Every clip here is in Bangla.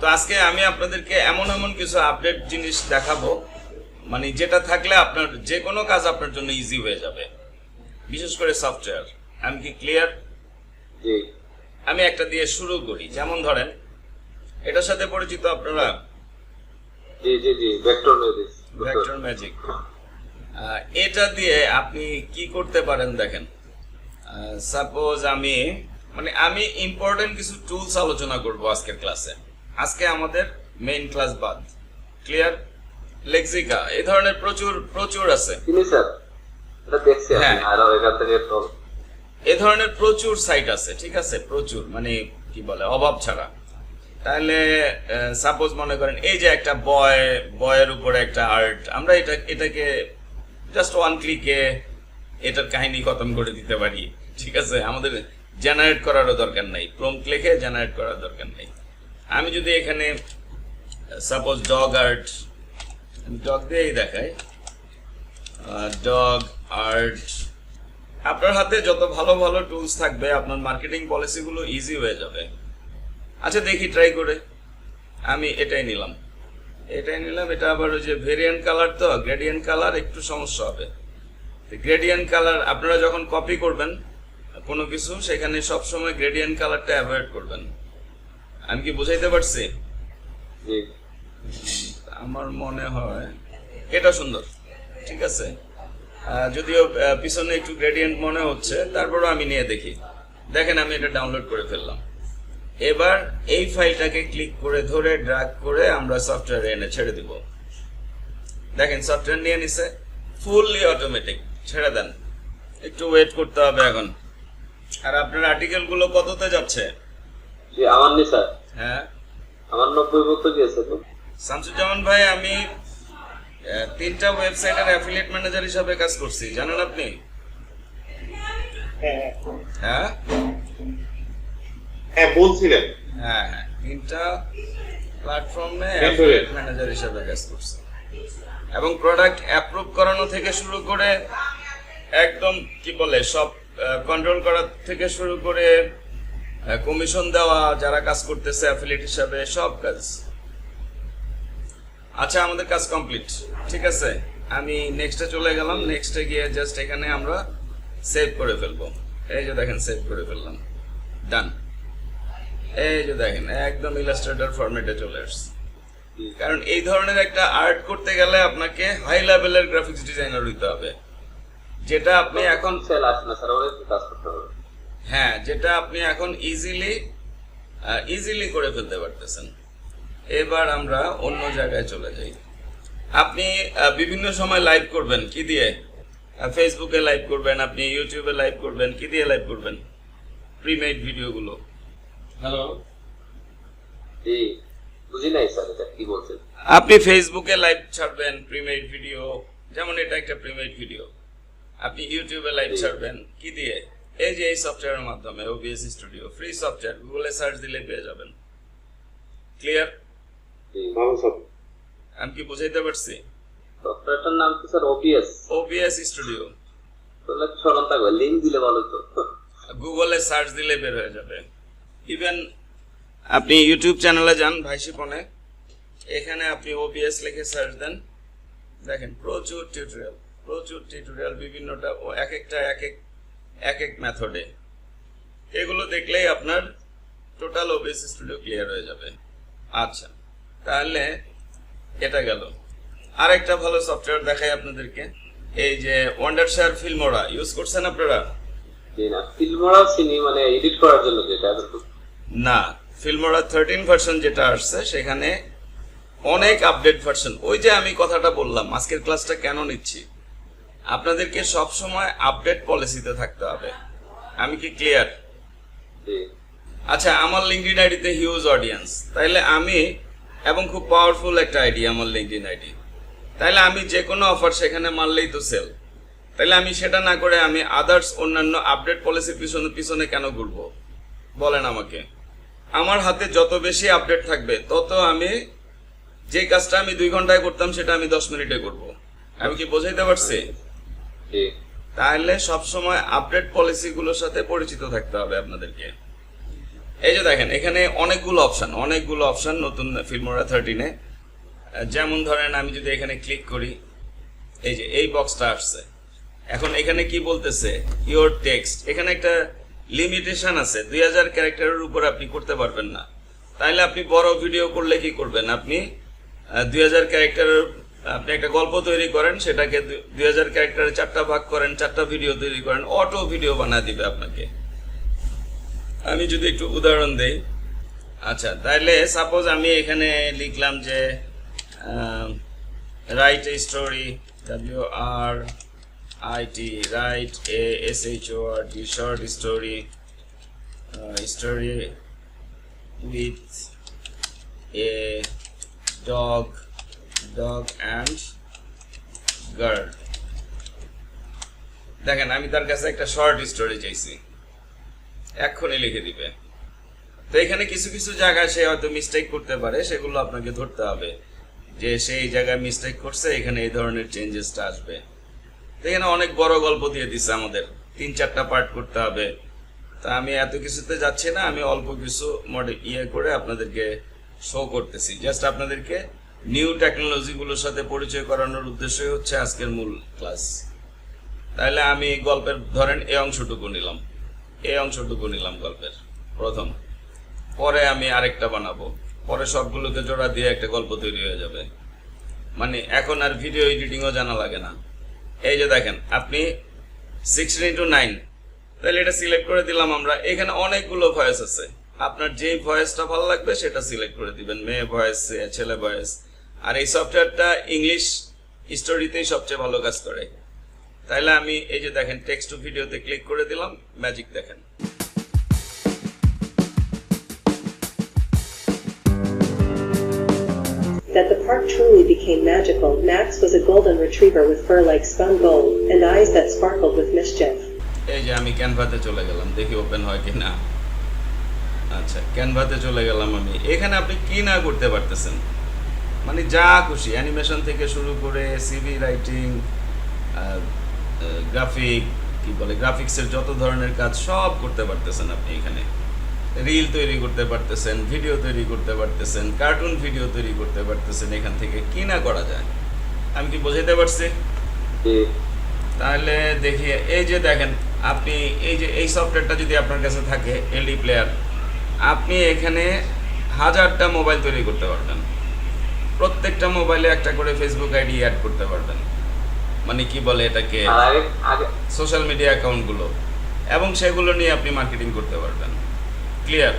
তো আজকে আমি আপনাদেরকে এমন এমন কিছু আপডেট জিনিস দেখাবো। মানে যেটা থাকলে আপনার যে কোনো কাজ আপনার জন্য ইজি হয়ে যাবে। বিশেষ করে সফটওয়্যার আমি কি ক্লিয়ার জি। আমি একটা দিয়ে শুরু করি। যেমন ধরেন এটার সাথে পরিচিত আপনারা? জি জি জি ভেক্টর মেডিস ভেক্টর ম্যাজিক এটা দিয়ে আপনি কি করতে পারেন দেখেন। সাপোজ আমি মানে আমি ইম্পর্টেন্ট কিছু টুলস আলোচনা করব আজকের ক্লাসে আজকে আমাদের মেইন ক্লাস বাদ। ক্লিয়ার লেক্সিকা এই ধরনের প্রচুর প্রচুর আছে। চিনি স্যার এটা দেখছি আমি। হ্যাঁ। এ ধরনের প্রচুর সাইট আছে ঠিক আছে? প্রচুর মানে কি বলে অভাব ছাড়া। তাহলে সাপোজ মনে করেন এই যে একটা বয় বয়ের উপরে একটা আর্ট আমরা এটা এটাকে জাস্ট ওয়ান ক্লিকে এটার কাহিনী খতম করে দিতে পারি ঠিক আছে? আমাদের জেনারেট করারও দরকার নাই। প্রম্পট লিখে জেনারেট করার দরকার নেই। আমি যদি এখানে সাপোজ ডগ আর্ট ডগ দিয়েই দেখাই। ডগ আর্ট আপনার হাতে যত ভালো ভালো টুলস থাকবে, আপনার মার্কেটিং পলিসিগুলো ইজি হয়ে যাবে। আচ্ছা দেখি ট্রাই করে। আমি এটাই নিলাম। এটাই নিলাম, এটা আবার ওই যে ভেরিয়েন্ট কালার তো গ্রেডিয়েন্ট কালার একটু সমস্যা হবে। গ্রেডিয়েন্ট কালার আপনারা যখন কপি করবেন কোনো কিছু, সেখানে সবসময় গ্রেডিয়েন্ট কালারটা অ্যাভয়েড করবেন। আমি কি বুঝাইতে পারছি? আমার মনে হয় এটা সুন্দর ঠিক আছে? যদিও পিছনে একটু গ্রেডিয়েন্ট মনে হচ্ছে তারপরও আমি নিয়ে দেখি। দেখেন আমি এটা ডাউনলোড করে ফেললাম। এবার এই ফাইলটাকে ক্লিক করে ধরে ড্রাগ করে আমরা সফটওয়্যারে এনে ছেড়ে দিব। দেখেন সফটওয়্যার নিয়ে নিছে ফুললি অটোমেটিক ছেড়ে দেন। একটু ওয়েট করতে হবে এখন। আর আপনার আর্টিকেলগুলো কততে যাচ্ছে? জি আমার নি স্যার হ্যাঁ। আমার নব্বই মতো গিয়েছে তো। শামসুজ্জামান ভাই আমি তিনটা ওয়েবসাইটের অ্যাফিলিয়েট ম্যানেজার হিসাবে কাজ করছি জানেন আপনি? হ্যাঁ হ্যাঁ। বলছিলেন। হ্যাঁ হ্যাঁ। তিনটা প্ল্যাটফর্মে। অ্যাফিলিয়েট ম্যানেজার হিসাবে কাজ করছি। এবং প্রোডাক্ট অ্যাপ্রুভ করানো থেকে শুরু করে একদম কি বলে সব কন্ট্রোল করা থেকে শুরু করে কমিশন দেওয়া, যারা কাজ করতেছে অ্যাফিলিয়েট হিসাবে, সব কাজ। আচ্ছা আমাদের কাজ কমপ্লিট ঠিক আছে? আমি নেক্সটে চলে গেলাম। নেক্সটে গিয়ে জাস্ট এখানে আমরা সেভ করে ফেলব। এই যে দেখেন সেভ করে ফেললাম। ডান এই যে দেখেন, একদম ইলাস্ট্রেটর ফরম্যাটে চলে আসছে। কারণ এই ধরনের একটা আর্ট করতে গেলে আপনাকে হাই লেভেলের গ্রাফিক্স ডিজাইনার হইতে হবে। যেটা আপনি এখন সেল আসে না স্যার অনেক কাজ করতে হবে। হ্যাঁ যেটা আপনি এখন ইজিলি ইজিলি করে ফেলতে পারতেছেন। এবার আমরা অন্য জায়গায় চলে যাই। আপনি বিভিন্ন সময় লাইভ করবেন কি দিয়ে? ফেসবুকে লাইভ করবেন আপনি ইউটিউবে লাইভ করবেন কি দিয়ে লাইভ করবেন? প্রিমেড ভিডিওগুলো হ্যালো জি বুঝি নাই স্যার এটা কি বলছেন? আপনি ফেসবুকে লাইভ ছাড়বেন প্রিমেড ভিডিও যেমন এটা একটা প্রিমেড ভিডিও আপনি ইউটিউবে লাইভ ছাড়বেন কি দিয়ে? এই যে এই সফটওয়্যারের মাধ্যমে ওবিএস স্টুডিও ফ্রি সফটওয়্যার গুগলে সার্চ দিলে পেয়ে যাবেন। ক্লিয়ার আমি কি বুঝাইতে পারছি? সফটওয়্যারটার নাম কি স্যার? ওপিএস ওবিএস স্টুডিও তাহলে স্মরণ থাকবে লিঙ্ক দিলে ভালো তো গুগলে সার্চ দিলে বের হয়ে যাবে। ইভেন আপনি ইউটিউব চ্যানেলে যান ভাইসিপনে এখানে আপনি ওবিএস লিখে সার্চ দেন। দেখেন প্রচুর টিউটোরিয়াল প্রচুর টিউটোরিয়াল বিভিন্নটা ও এক একটা এক এক এক এক মেথডে এগুলো দেখলেই আপনার টোটাল ওবিএস স্টুডিও ক্লিয়ার হয়ে যাবে। আচ্ছা তাহলে এটা গেল। আরেকটা ভালো সফটওয়্যার দেখাই আপনাদেরকে। এই যে ওয়ান্ডার শেয়ার ফিল্মোরা ইউজ করছেন আপনারা? চিনি মানে এডিট করার জন্য যেটা না ফিল্মোরা থার্টিন ভার্সন যেটা আসছে সেখানে অনেক আপডেট ভার্সন ওই যে আমি কথাটা বললাম আজকের ক্লাসটা কেন নিচ্ছি? আপনাদেরকে সব সময় আপডেট পলিসিতে থাকতে হবে। আমি কি ক্লিয়ার আচ্ছা আমার লিঙ্কডিন আইডিতে হিউজ অডিয়েন্স তাইলে আমি এবং খুব পাওয়ারফুল একটা আইডি আমার লিঙ্কডিন আইডি তাইলে আমি যে কোনো অফার সেখানে মারলেই তো সেল তাইলে আমি সেটা না করে আমি আদার্স অন্যান্য আপডেট পলিসির পিছনে পিছনে কেন ঘুরবো? বলেন আমাকে। আমার হাতে যত বেশি আপডেট থাকবে তত আমি যে কাজটা আমি দুই ঘন্টায় করতাম সেটা আমি দশ মিনিটে করব। আমি কি বোঝাইতে পারছি? তাহলে সবসময় আপডেট পলিসিগুলোর সাথে পরিচিত থাকতে হবে আপনাদেরকে। এই যে দেখেন, এখানে অনেকগুলো অপশন অনেকগুলো অপশন নতুন ফিল্মোরা থার্টিনে যেমন ধরেন, আমি যদি এখানে ক্লিক করি, এই যে এই বক্সটা আসছে। এখন এখানে কি বলতেছে? ইওর টেক্সট এখানে একটা লিমিটেশন আছে, দুই হাজার ক্যারেক্টারের উপর আপনি করতে পারবেন না। তাইলে আপনি বড় ভিডিও করলে কি করবেন? আপনি দুই হাজার ক্যারেক্টারের আপনি একটা গল্প তৈরি করেন, সেটাকে দুই হাজার ক্যারেক্টারে চারটা ভাগ করেন, চারটা ভিডিও তৈরি করেন অটো ভিডিও বানা দিবে আপনাকে। আমি যদি একটু উদাহরণ দেই। আচ্ছা তাহলে সাপোজ আমি এখানে লিখলাম যে write a story W R I T write a S H O R T short story story with a dog dog and girl দেখেন, আমি তার কাছে একটা শর্ট স্টোরি চাইছি। এক্ষুনি লিখে দিবে। তো এখানে কিছু কিছু জায়গায় সে হয়তো মিস্টেক করতে পারে, সেগুলো আপনাকে ধরতে হবে। যে সেই জায়গায় মিস্টেক করছে, এখানে এই ধরনের চেঞ্জেসটা আসবে। তো এখানে অনেক বড় গল্প দিয়ে দিচ্ছে আমাদের। তিন চারটা পার্ট করতে হবে। তা আমি এত কিছুতে যাচ্ছি না, আমি অল্প কিছু মডেল ইয়ে করে আপনাদেরকে শো করতেছি। জাস্ট আপনাদেরকে নিউ টেকনোলজিগুলোর সাথে পরিচয় করানোর উদ্দেশ্যই হচ্ছে আজকের মূল ক্লাস। তাহলে আমি গল্পের, ধরেন এই অংশটুকু নিলাম। এই অংশটুকু নিলাম গল্পের। প্রথম, পরে আমি আরেকটা বানাবো। পরে সবগুলোকে জোড়া দিয়ে একটা গল্প তৈরি হয়ে যাবে। মানে এখন আর ভিডিও এডিটিংও জানা লাগে না। এই যে দেখেন, আপনি সিক্সটিন ইন্টু নাইন তাহলে এটা সিলেক্ট করে দিলাম আমরা। এখানে অনেকগুলো ভয়েস আছে। আপনার যেই ভয়েসটা ভালো লাগবে সেটা সিলেক্ট করে দিবেন। মেয়ে ভয়েস, ছেলে ভয়েস। আর এই সফটওয়্যারটা ইংলিশ স্টোরিতেই সবচেয়ে ভালো কাজ করে। তাইলে আমি এই যে দেখেন টেক্সট টু ভিডিওতে ক্লিক করে দিলাম ম্যাজিক দেখেন। That the park truly became magical, Max was a golden retriever with fur like spun gold and eyes that sparkled with mischief. এই যে আমি ক্যানভাতে চলে গেলাম দেখি ওপেন হয় কি না আচ্ছা ক্যানভাতে চলে গেলাম আমি। এখানে আপনি কি না করতে পারতেছেন? মানে যা খুশি অ্যানিমেশন থেকে শুরু করে সিভি রাইটিং গ্রাফিক কি বলে গ্রাফিক্সের যত ধরনের কাজ সব করতে পারতেছেন আপনি এখানে। রিল তৈরি করতে পারতেছেন ভিডিও তৈরি করতে পারতেছেন কার্টুন ভিডিও তৈরি করতে পারতেছেন এখান থেকে। কি না করা যায়? আমি কি বোঝাতে পারছি? তাহলে দেখি এই যে দেখেন আপনি এই যে এই সফটওয়্যারটা যদি আপনার কাছে থাকে এলডি প্লেয়ার আপনি এখানে হাজারটা মোবাইল তৈরি করতে পারবেন। প্রত্যেকটা মোবাইলে একটা করে ফেসবুক আইডি অ্যাড করতে পারবেন। মানে কি বলে এটাকে? আর সোশ্যাল মিডিয়া অ্যাকাউন্টগুলো এবং সেগুলো নিয়ে আপনি মার্কেটিং করতে পারবেন। ক্লিয়ার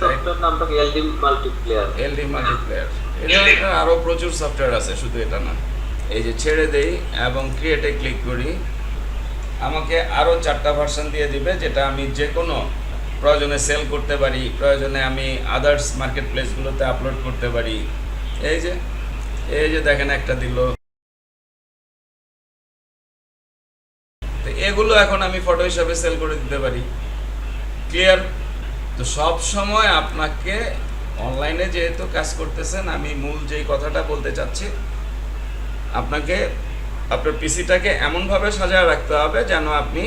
সফটওয়্যার নামটা এলডি মাল্টিপ্লেয়ার এলডি মাল্টিপ্লেয়ার এটা আরও প্রচুর সফটওয়্যার আছে শুধু এটা না। এই যে ছেড়ে দেই এবং ক্রিয়েটে ক্লিক করি। আমাকে আরও চারটা ভার্সন দিয়ে দিবে যেটা আমি যে কোনো প্রয়োজনে সেল করতে পারি প্রয়োজনে আমি আদার্স মার্কেট প্লেসগুলোতে আপলোড করতে পারি। এই যে এই যে দেখেন একটা দিল। তো এগুলো এখন আমি ফটো হিসাবে সেল করে দিতে পারি। ক্লিয়ার তো সব সময় আপনাকে অনলাইনে যেহেতু কাজ করতেছেন আমি মূল যেই কথাটা বলতে চাচ্ছি আপনাকে আপনার পিসিটাকে এমনভাবে সাজায় রাখতে হবে যেন আপনি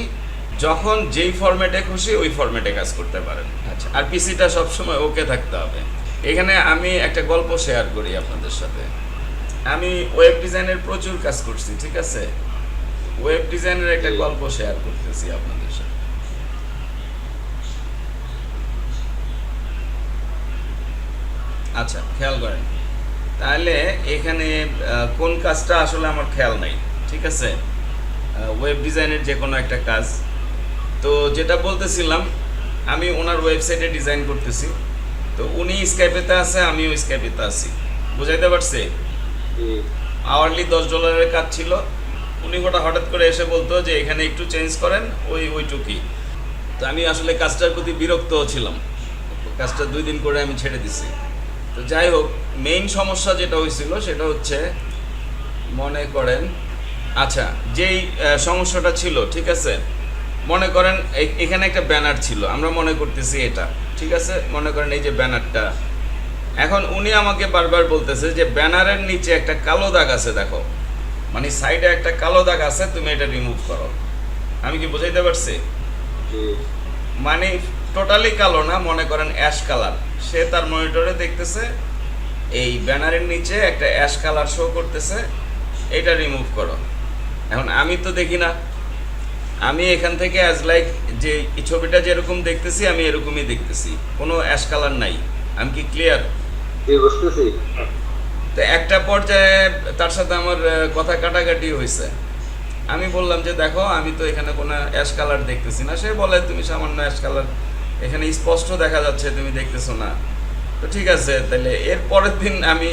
যখন যেই ফরম্যাটে খুশি ওই ফরম্যাটে কাজ করতে পারেন। আচ্ছা। আর পিসিটা সবসময় ওকে থাকতে হবে। এখানে আমি একটা গল্প শেয়ার করি আপনাদের সাথে। আমি ওয়েব ডিজাইনের প্রচুর কাজ করছি ঠিক আছে? ওয়েব ডিজাইনের একটা গল্প শেয়ার করতেছি আপনাদের সাথে। আচ্ছা খেয়াল করেন। তাহলে এখানে কোন কাজটা আসলে আমার খেয়াল নাই ঠিক আছে? ওয়েব ডিজাইনের যে কোনো একটা কাজ। তো যেটা বলতেছিলাম আমি ওনার ওয়েবসাইটে ডিজাইন করতেছি। তো উনি স্কাইপেতে আছে আমিও স্কাইপেতে আছি। বুঝাইতে পারছি? আওয়ারলি দশ ডলারের কাজ ছিল। উনি গোটা হঠাৎ করে এসে বলতো যে এখানে একটু চেঞ্জ করেন ওই ওইটুকুই। তো আমি আসলে কাজটার প্রতি বিরক্ত ছিলাম। কাজটা দুই দিন করে আমি ছেড়ে দিছি। তো যাই হোক মেইন সমস্যা যেটা হয়েছিল সেটা হচ্ছে মনে করেন আচ্ছা যেই সমস্যাটা ছিল ঠিক আছে? মনে করেন এখানে একটা ব্যানার ছিল আমরা মনে করতেছি এটা। ঠিক আছে? মনে করেন এই যে ব্যানারটা। এখন উনি আমাকে বারবার বলতেছে যে ব্যানারের নিচে একটা কালো দাগ আছে দেখো। মানে সাইডে একটা কালো দাগ আছে তুমি এটা রিমুভ করো। আমি কি বুঝাইতে পারছি? মানে টোটালি কালো না মনে করেন অ্যাশ কালার সে তার মনিটরে দেখতেছে এই ব্যানারের নিচে একটা অ্যাশ কালার শো করতেছে এটা রিমুভ করো। এখন আমি তো দেখি না। আমি এখান থেকে অ্যাজ লাইক যে এই ছবিটা যেরকম দেখতেছি আমি এরকমই দেখতেছি। কোনো অ্যাশ কালার নাই। আমি কি ক্লিয়ার বুঝতেছি। তো একটা পর্যায়ে তার সাথে আমার কথা কাটাকাটি হয়েছে। আমি বললাম যে দেখো আমি তো এখানে কোনো অ্যাশ কালার দেখতেছি না। সে বলে তুমি সামান্য অ্যাশ কালার এখানে স্পষ্ট দেখা যাচ্ছে তুমি দেখতেছো না। তো ঠিক আছে তাহলে এর পরের দিন আমি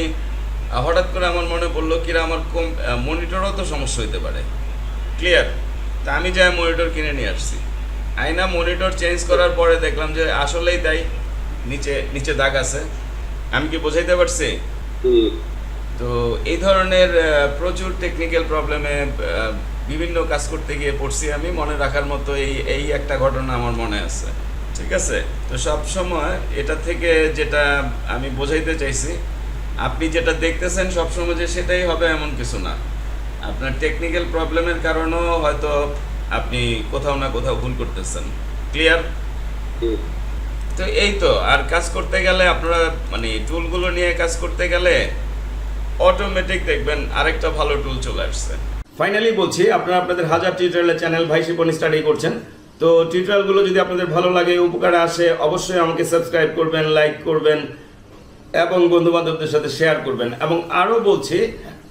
হঠাৎ করে আমার মনে পড়ল কিরা আমার কম মনিটরও তো সমস্যা হইতে পারে। ক্লিয়ার তা আমি যাই মনিটর কিনে নিয়ে আসছি। আইনা মনিটর চেঞ্জ করার পরে দেখলাম যে আসলেই তাই নিচে নিচে দাগ আছে। আমি কি বোঝাইতে পারছি? তো এই ধরনের প্রচুর টেকনিক্যাল প্রবলেমে বিভিন্ন কাজ করতে গিয়ে পড়ছি আমি মনে রাখার মতো এই এই একটা ঘটনা আমার মনে আছে। ঠিক আছে? তো সব সময় এটা থেকে যেটা আমি বোঝাইতে চাইছি আপনি যেটা দেখতেছেন সবসময় যে সেটাই হবে এমন কিছু না। আপনার টেকনিক্যাল প্রবলেমের কারণেও হয়তো আপনি কোথাও না কোথাও ভুল করতেছেন। ক্লিয়ার তো এই তো আর কাজ করতে গেলে আপনারা মানে টুলগুলো নিয়ে কাজ করতে গেলে অটোমেটিক দেখবেন আরেকটা ভালো টুল চলে আসছে। ফাইনালি বলছি আপনারা আপনাদের হাজার টিউটোরিয়ালের চ্যানেল ভাই শিপন স্টাডি করছেন। তো টিউটোরিয়ালগুলো যদি আপনাদের ভালো লাগে উপকারে আসে অবশ্যই আমাকে সাবস্ক্রাইব করবেন লাইক করবেন এবং বন্ধু বান্ধবদের সাথে শেয়ার করবেন। এবং আরও বলছি